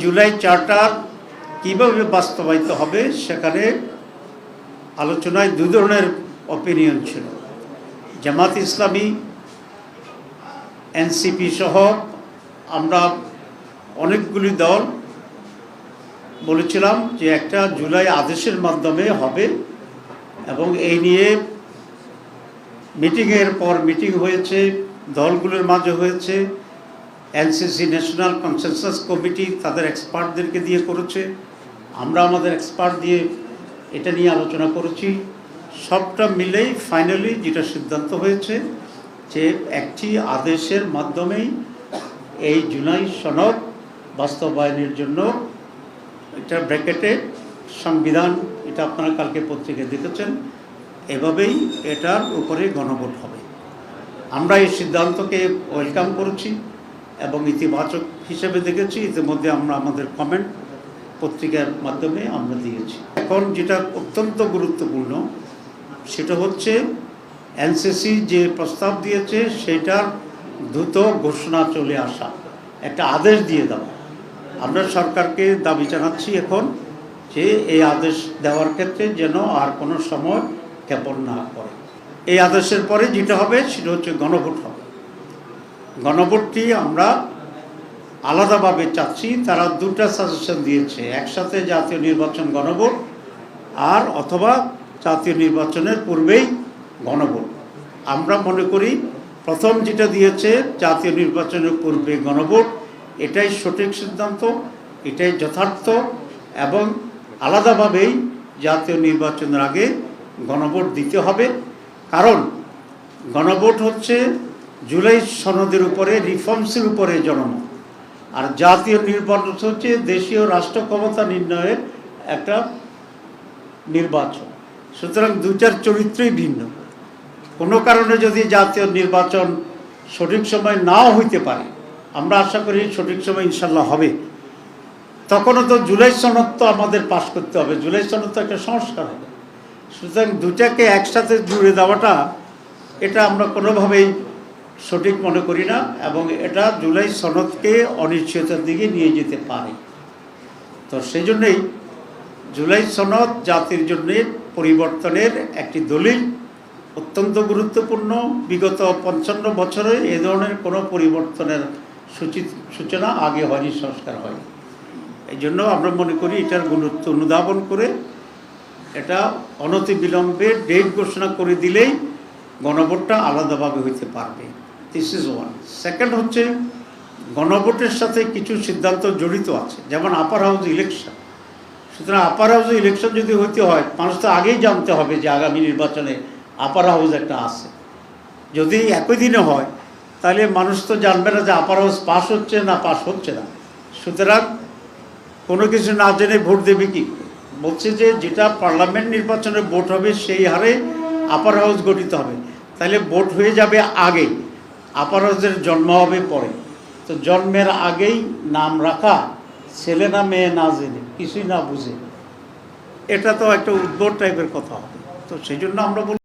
July charter কীভাবে বাস্তবায়িত হবে সেখানে আলোচনায় দু ধরনের অপিনিয়ন ছিল। জামাত ইসলামী এনসিপি সহ আমরা অনেকগুলি দল বলেছিলাম যে একটা জুলাই আদেশের মাধ্যমে হবে এবং এই নিয়ে মিটিংয়ের পর মিটিং হয়েছে, দলগুলোর মাঝে হয়েছে এনসিসি ন্যাশনাল কনসেনসাস কমিটি তাদের এক্সপার্টদেরকে দিয়ে করেছে। আমরা আমাদের এক্সপার্ট দিয়ে এটা নিয়ে আলোচনা করেছি। সবটা মিলেই ফাইনালি যেটা সিদ্ধান্ত হয়েছে যে একটি আদেশের মাধ্যমেই এই জুলাই সনদ বাস্তবায়নের জন্য এটা ব্র্যাকেটে সংবিধান এটা আপনারা কালকে পত্রিকায় দেখেছেন, এভাবেই এটার উপরে গণভোট হবে। আমরা এই সিদ্ধান্তকে ওয়েলকাম করেছি। এবং ইতিবাচক হিসেবে দেখেছি। ইতিমধ্যে আমরা আমাদের কমেন্ট পত্রিকার মাধ্যমে আমরা দিয়েছি। এখন যেটা অত্যন্ত গুরুত্বপূর্ণ, সেটা হচ্ছে এনসিসি যে প্রস্তাব দিয়েছে, সেটার দ্রুত ঘোষণা চলে আসা, একটা আদেশ দিয়ে দেওয়া। আমরা সরকারকে দাবি জানাচ্ছি এখন যে এই আদেশ দেওয়ার ক্ষেত্রে যেন আর কোনো সময় ক্ষেপণ না করে। এই আদেশের পরে যেটা হবে, সেটা হচ্ছে গণভোট হবে। গণভোটটি আমরা আলাদাভাবে চাচ্ছি। তারা দুটা সাজেশন দিয়েছে। একসাথে জাতীয় নির্বাচন গণভোট আর অথবা জাতীয় নির্বাচনের পূর্বেই গণভোট। আমরা মনে করি প্রথম যেটা দিয়েছে, জাতীয় নির্বাচনের পূর্বে গণভোট, এটাই সঠিক সিদ্ধান্ত, এটাই যথার্থ এবং আলাদাভাবেই জাতীয় নির্বাচনের আগে গণভোট দিতে হবে। কারণ গণভোট হচ্ছে জুলাই সনদের উপরে রিফর্মসের উপরে জনমত। আর জাতীয় নির্বাচন হচ্ছে দেশীয় রাষ্ট্র ক্ষমতা নির্ণয়ের একটা নির্বাচন। সুতরাং দুটার চরিত্রই ভিন্ন। কোনো কারণে যদি জাতীয় নির্বাচন সঠিক সময় নাও হইতে পারে, আমরা আশা করি সঠিক সময় ইনশাল্লাহ হবে। তখনও তো জুলাই সনদ তো আমাদের পাশ করতে হবে। জুলাই সনদ তো একটা সংস্কার হবে। সুতরাং দুটাকে একসাথে জুড়ে দেওয়াটা, এটা আমরা কোনোভাবেই সঠিক মনে করি না এবং এটা জুলাই সনদকে অনিশ্চয়তার দিকে নিয়ে যেতে পারে। তো সেই জন্যেই জুলাই সনদ জাতির জন্য পরিবর্তনের একটি দলিল অত্যন্ত গুরুত্বপূর্ণ। বিগত পঞ্চান্ন বছরে এ ধরনের কোনো পরিবর্তনের সূচিত সূচনা আগে হয়নি, সংস্কার হয়নি। এই জন্য আমরা মনে করি এটার গুরুত্ব অনুধাবন করে এটা অনতি বিলম্বে ডেট ঘোষণা করে দিলেই গণভোটটা আলাদাভাবে হইতে পারবে। দিস ইজ ওয়ান সেকেন্ড হচ্ছে, গণভোটের সাথে কিছু সিদ্ধান্ত জড়িত আছে। যেমন আপার হাউস ইলেকশন সুতরাং আপার হাউস ইলেকশন যদি হইতে হয়, মানুষ তো আগেই জানতে হবে যে আগামী নির্বাচনে আপার হাউস একটা আছে। যদি একই দিনে হয়, তাহলে মানুষ তো জানবে না যে আপার হাউস পাস হচ্ছে না পাস হচ্ছে না। সুতরাং কোনো কিছু না জেনে ভোট দেবে কি বলছে যে যেটা পার্লামেন্ট নির্বাচনে ভোট হবে, সেই হারে আপার হাউস গঠিত হবে। তাহলে ভোট হয়ে যাবে আগে আপার হাউসের জন্ম হবে পরে। তো জন্মের আগেই নাম রাখা, ছেলে না মেয়ে না জেনে কিছুই না বুঝে। এটা তো একটা উদ্ভট টাইপের কথা। হবে তো সেই জন্য আমরা